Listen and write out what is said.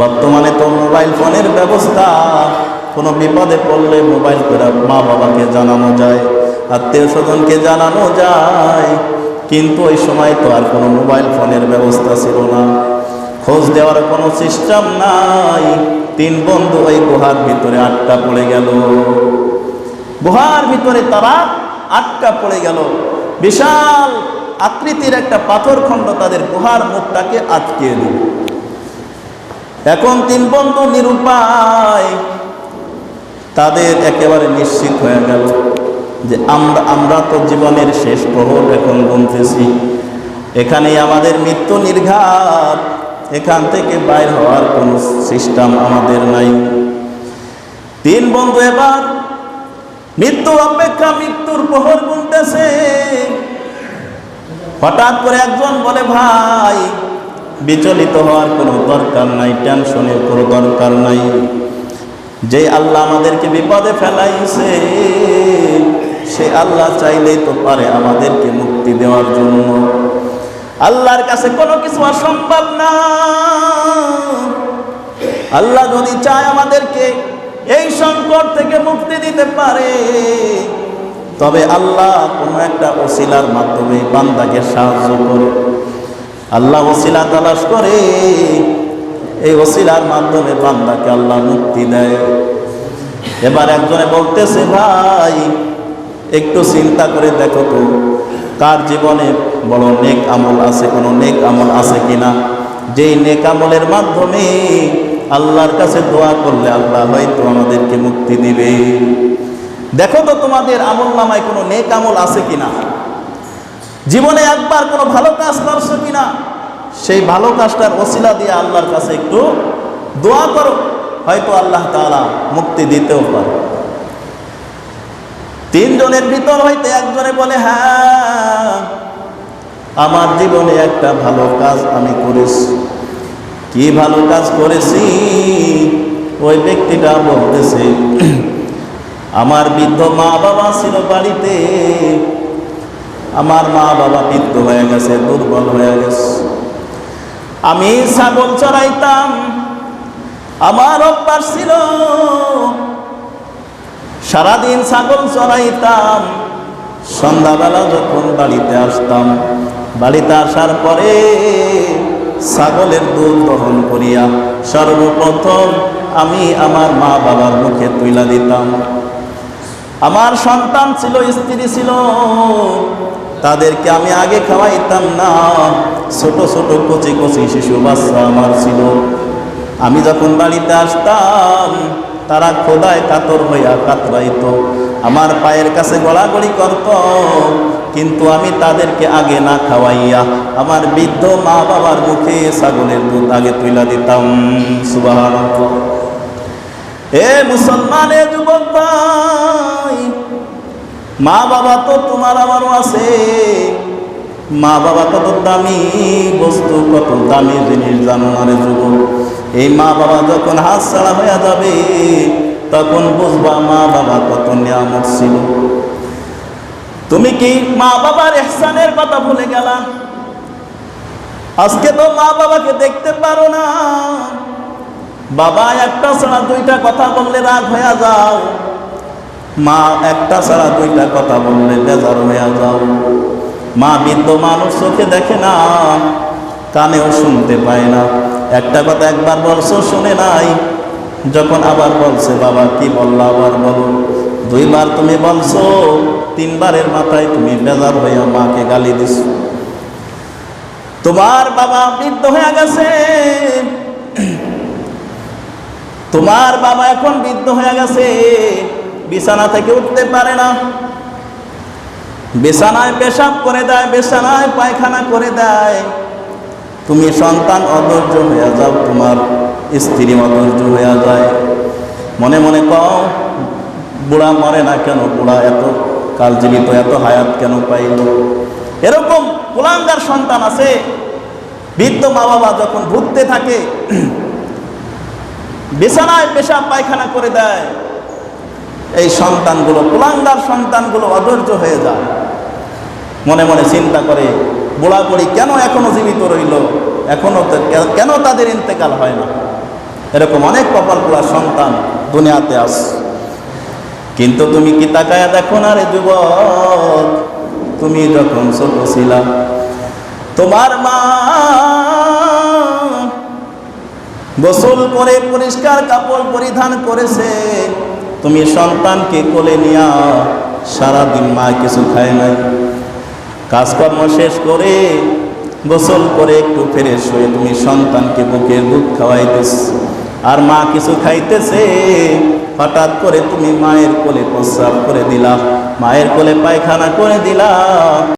বর্তমানে তো মোবাইল ফোনের ব্যবস্থা। কোনো বিপদে পড়লে মোবাইল করে মা বাবাকে জানানো যায় আত্মীয় স্বজনকে জানানো যায়। কিন্তু ওই সময় তো আর কোনো মোবাইল ফোনের ব্যবস্থা ছিল না। খোঁজ দেওয়ার কোনো সিস্টেম নাই। তিন বন্ধু ওই গুহার ভিতরে আটকা পড়ে গেল। গুহার ভিতরে তারা আটকা পড়ে গেল। বিশাল আকৃতির একটা পাথর খণ্ড তাদের গুহার মুখটাকে আটকে দিল। এখন তিন বন্ধু নিরুপায় তাদের একেবারে নিশ্চিত হয়ে গেল যে আমরা আমরা তো জীবনের শেষ প্রহর এখন গুনতেছি। এখানেই আমাদের মৃত্যু নির্ঘাত। এখান থেকে বাইর হওয়ার কোনো সিস্টেম আমাদের নাই। তিন বন্ধু এবার মৃত্যু অপেক্ষা মৃত্যুর প্রহর গুনতেছে। হঠাৎ করে একজন বলে, ভাই বিচলিত হওয়ার কোনো দরকার নাই, টেনশনের কোনো দরকার নাই। যে আল্লাহ আমাদেরকে বিপদে ফেলাইছে সে আল্লাহ চাইলেই তো পারে আমাদেরকে মুক্তি দেওয়ার জন্য। আল্লাহর কাছে কোনো কিছু অসম্ভব না। আল্লাহ যদি চায় আমাদেরকে এই সংকট থেকে মুক্তি দিতে পারে, তবে আল্লাহ কোনো একটা ওসিলার মাধ্যমে বান্দাকে সাহায্য করে। আল্লাহ ওসিলা তালাশ করে। এই ওসিলার মাধ্যমে বান্দাকে আল্লাহ মুক্তি দেয়। এবার একজনে বলতেছে, ভাই, একটু চিন্তা করে দেখো তো, কার জীবনে বড় নেক আমল আছে, কোনো নেক আমল আছে কিনা? যেই নেক আমলের মাধ্যমে আল্লাহর কাছে দোয়া করলে আল্লাহ হয়তো আমাদেরকে মুক্তি দিবে। দেখো তো তোমাদের আমল নামায় কোনো নেক আমল আছে কিনা? জীবনে একবার কোনো ভালো কাজ করছ কিনা, সেই ভালো কাজটার ওসিলা দিয়ে আল্লাহর কাছে একটু দোয়া করো, হয়তো আল্লাহ তাআলা মুক্তি দিতেও পারে। তিনজনের ভিতর হইতে একজনে বলে হ্যাঁ আমার জীবনে একটা ভালো কাজ আমি করেছি। কি ভালো কাজ করেছি? ওই ব্যক্তিটা বলতেছে, আমার বৃদ্ধ মা বাবা ছিল বাড়িতে আমার মা বাবা বৃদ্ধ হয়ে গেছে, দুর্বল হয়ে গেছে। আমি ছাগল চড়াইতাম, আমার অভ্যাস ছিল সারাদিন ছাগল চড়াইতাম। সন্ধ্যাবেলা যখন বাড়িতে আসতাম, বাড়িতে আসার পরে ছাগলের দুধ দহন করিয়া সর্বপ্রথম আমি আমার মা বাবার মুখে তুইলা দিতাম। আমার সন্তান ছিল, স্ত্রী ছিল, তাদেরকে আমি আগে খাওয়াইতাম না। ছোট ছোট কচি কচি শিশু, বাচ্চা আমার ছিল। আমি যখন বাড়িতে আসতাম, তারা খোদায় কাতর হইয়া কাতরাইত। আমার পায়ের কাছে গড়াগড়ি করত, কিন্তু আমি তাদেরকে আগে না খাওয়াইয়া আমার বৃদ্ধ মা বাবার মুখে ছাগলের দুধ আগে তুইলা দিতাম। সুবাহ এ মুসলমানের যুবক মা বাবা তো তোমার আমারও আছে। মা বাবা কত দামি বস্তু, কত দামি জিনিস জানো না রে যুবক। এই মা বাবা যখন হাত ছাড়া হয়ে যাবে, তখন বুঝবা মা বাবা কত নিয়ামত ছিল। তুমি কি মা বাবার এহসানের কথা ভুলে গেলা? আজকে তো মা বাবাকে দেখতে পারো না। বাবা একটা ছাড়া দুইটা কথা বললে রাগ হয়ে যাও। মা একটা ছাড়া দুইটা কথা বললে বেজার হয়ে যাও। মা বৃদ্ধ মানুষ চোখে দেখে না, কানেও শুনতে পায় না। একটা কথা একবার বলছো, শুনে নাই? যখন আবার বলছে, বাবা, কি বলল আবার বলো। দুইবার তুমি বলছো, তিনবারের মাথায় তুমি বেজার হইয়া মাকে গালি দিছ। তোমার বাবা বৃদ্ধ হয়ে গেছে। তোমার বাবা এখন বৃদ্ধ হয়ে গেছে। বিছানা থেকে উঠতে পারে না। বিছানায় পেশাব করে দেয়, বিছানায় পায়খানা করে দেয়। তুমি সন্তান অধৈর্য হয়ে যাও, তোমার স্ত্রী অধৈর্য হয়ে যায়। মনে মনে কও, বুড়া মরে না কেন? বুড়া এত কাল জীবিত, এত হায়াত কেন পাইল? এরকম কুলাঙ্গার সন্তান আছে। বৃদ্ধ মা বাবা যখন ভুগতে থাকে, বিছানায় পেশাব, পায়খানা করে দেয়। এই সন্তানগুলো, কুলাঙ্গার সন্তানগুলো অধৈর্য হয়ে যায়। মনে মনে চিন্তা করে বুড়া বুড়ি কেন এখনও জীবিত রইল? এখনও তো- কেন তাদের ইন্তেকাল হয় না? এরকম অনেক কপাল পোড়া সন্তান দুনিয়াতে আস। কিন্তু তুমি কি তাকায়া দেখো না রে যুবক? তুমি যখন ছোট ছিলা, তোমার মা গোসল করে পরিষ্কার কাপড় পরিধান করেছে। তুমি সন্তানকে কোলে নিয়া সারাদিন মা কিছু খায় নাই। কাজকর্ম শেষ করে গোসল করে একটু ফ্রেশ হয়ে তুমি সন্তানকে বুকের দুধ খাওয়াইতেছ। আর মা কিছু খাইতেছে, হঠাৎ করে তুমি মায়ের কোলে প্রস্রাব করে দিলা। মায়ের কোলে পায়খানা করে দিলা।